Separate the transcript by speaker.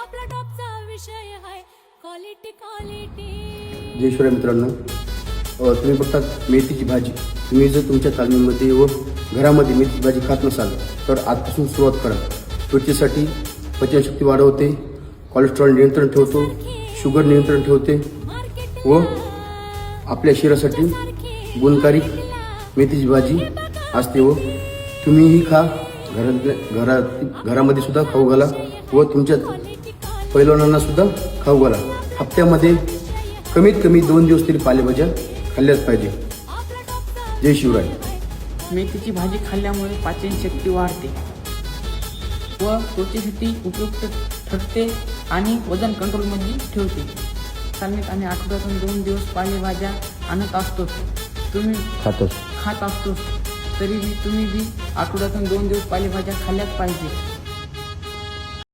Speaker 1: आपला टॉपचा विषय आहे क्वालिटी क्वालिटी
Speaker 2: जय शिवराय मित्रांनो. तुम्ही बघतात मेथीची भाजी. तुम्ही जर तुमच्या तालमीमध्ये व घरामध्ये मेथीची भाजी खात नसाल तर आजपासून सुरुवात करा. त्वचेसाठी पचनशक्ती वाढवते कोलेस्ट्रॉल नियंत्रण ठेवतो शुगर नियंत्रण ठेवते व आपल्या शरीरासाठी गुणकारी मेथीची भाजी असते व तुम्हीही खा. घरात घरात घरामध्ये सुद्धा खाऊ घाला व तुमच्या पैलवानांना सुद्धा खाऊ घाला हप्त्यामध्ये कमीत कमी दोन दिवस तरी पालेभाज्या खाल्ल्याच पाहिजे. जय शिवराय.
Speaker 3: मेथीची भाजी खाल्ल्यामुळे पाचनशक्ती वाढते व त्वचेसाठी उपयुक्त ठरते आणि वजन कंट्रोलमध्ये ठेवते. चालण्यात आम्ही आठवड्यातून दोन दिवस पालेभाज्या आणत असतो. तुम्ही
Speaker 2: खातोस
Speaker 3: खात असतो तरी बी तुम्ही बी आठवड्यातून दोन दिवस पालेभाज्या खाल्ल्याच पाहिजे.